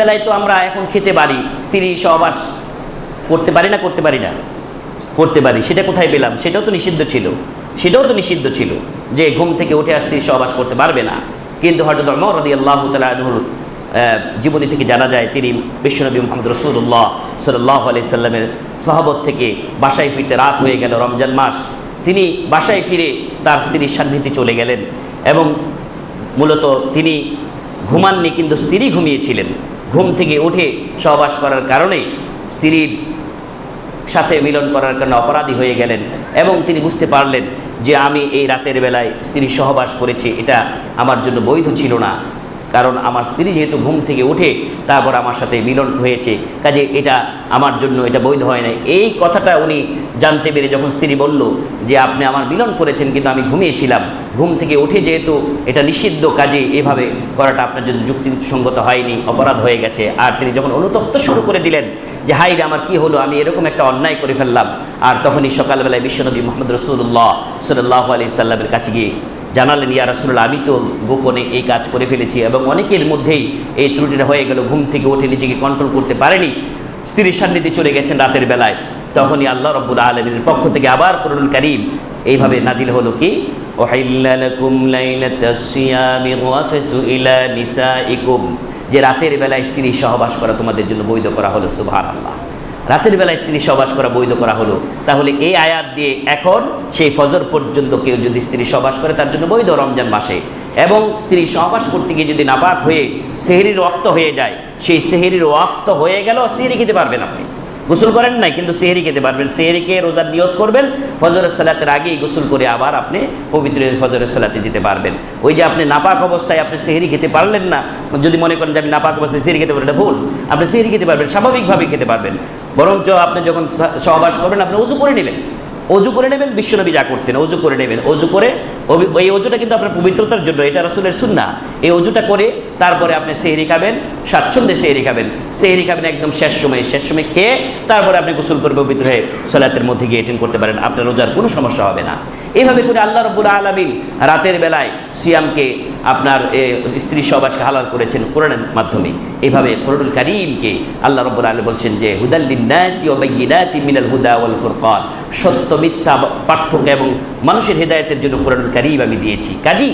বেলায় তো আমরা এখন খেতে পারি। স্ত্রী সহবাস করতে পারি না, করতে পারি না? করতে পারি। সেটা কোথায় পেলাম? সেটাও তো নিষিদ্ধ ছিল। সেটাও তো নিষিদ্ধ ছিল যে ঘুম থেকে উঠে আর স্ত্রী সহবাস করতে পারবে না। কিন্তু হজরত অমর রদি আল্লাহ তালুর জীবনী থেকে জানা যায়, তিনি বিশ্বনবী মোহাম্মদ রসুল্লাহ সাল্লাহ আলি সাল্লামের সহবত থেকে বাসায় ফিরতে রাত হয়ে গেল রমজান মাস। তিনি বাসায় ফিরে তার স্ত্রীর সান্নিধ্যে চলে গেলেন এবং মূলত তিনি ঘুমাননি, কিন্তু স্ত্রী ঘুমিয়েছিলেন। ঘুম থেকে উঠে সহবাস করার কারণে স্ত্রীর সাথে মিলন করার কারণে অপরাধী হয়ে গেলেন এবং তিনি বুঝতে পারলেন যে আমি এই রাতের বেলায় স্ত্রী সহবাস করেছি, এটা আমার জন্য বৈধ ছিল না। কারণ আমার স্ত্রী যেহেতু ঘুম থেকে উঠে তারপর আমার সাথে মিলন হয়েছে, কাজে এটা আমার জন্য এটা বৈধ হয় না এই কথাটা উনি জানতে পেরে যখন স্ত্রী বলল যে, আপনি আমার মিলন করেছেন কিন্তু আমি ঘুমিয়েছিলাম। ঘুম থেকে উঠে যেহেতু এটা নিষিদ্ধ কাজে এভাবে করাটা আপনার জন্য যুক্তিসঙ্গত হয়নি, অপরাধ হয়ে গেছে। আর তিনি যখন অনুতপ্ত শুরু করে দিলেন যে হাই রে, আমার কি হলো? আমি এরকম একটা অন্যায় করে ফেললাম। আর তখনই সকালবেলায় বিশ্বনবী মোহাম্মদ রসুল্লাহ সাল্লাহ আলি সাল্লামের কাছে গিয়ে জানালেন, ইয়া রাসুল্লাহ আমি তো গোপনে এই কাজ করে ফেলেছি এবং অনেকের মধ্যেই এই ত্রুটিটা হয়ে গেল। ঘুম থেকে ওঠে নিজেকে কন্ট্রোল করতে পারেনি। স্ত্রীর সান্নিধ্যে চলে গেছেন রাতের বেলায়। তখনই আল্লাহ রব্বুল আলমীর পক্ষ থেকে আবার করুন করিম এইভাবে নাজিল হলো কি যে রাতের বেলায় স্ত্রী সহবাস করা তোমাদের জন্য বৈধ করা হলো। সুবাহ আল্লাহ রাতের বেলায় স্ত্রী সবাস করা বৈধ করা হলো। তাহলে এই আয়াত দিয়ে এখন সেই ফজর পর্যন্ত কেউ যদি স্ত্রী সবাস করে, তার জন্য বৈধ রমজান মাসে। এবং স্ত্রী সহবাস করতে গিয়ে যদি নাপাক হয়ে সেহেরির রক্ত হয়ে যায়, সেই সেহেরির রক্ত হয়ে গেল সেহেরি খেতে পারবেন আপনি। গোসল করেন নাই, কিন্তু সেহেরি খেতে পারবেন। সেহেরিকে রোজার নিয়ত করবেন ফজর সালাতের আগেই গোসল করে আবার আপনি পবিত্র ফজরের সালাতে যেতে পারবেন। ওই যে আপনি নাপাক অবস্থায় আপনি সেহেরি খেতে পারলেন না, যদি মনে করেন যে আমি নাপাক অবস্থায় সেহেরি খেতে পারবেন এটা ভুল। আপনি সেহেরি খেতে পারবেন, স্বাভাবিকভাবে খেতে পারবেন। বরঞ্চ আপনি যখন সহবাস করবেন, আপনি উজু করে নেবেন। অজু করে নেবেন বিশ্বনবী যা করতেন, অজু করে নেবেন। অজু করে এই অজুটা কিন্তু আপনার পবিত্রতার জন্য, এটা রসুলের সুন্না এই অজুটা করে তারপরে আপনি সেহরি খাবেন, স্বাচ্ছন্দ্যে সেহরি খাবেন। সেহরি খাবেন একদম শেষ সময়ে, শেষ সময় খেয়ে তারপরে আপনি গোসল করে পবিত্র হয়ে সলাতের মধ্যে গিয়ে অ্যাটেন্ড করতে পারেন, আপনার রোজার কোনো সমস্যা হবে না। এইভাবে করে আল্লাহ রব্বুল আলমিন রাতের বেলায় সিয়ামকে আপনার স্ত্রী সবাসকে হালাল করেছেন কোরআনের মাধ্যমে। এভাবে কোরআনুল করিমকে আল্লাহ রব্বুল আলী বলছেন যে হুদাল্লিনাসি মিনাল হুদা ওয়াল ফুরকান। সত্য মিথ্যা পার্থক্য এবং মানুষের হেদায়তের জন্য কোরআনুল করিম আমি দিয়েছি। কাজী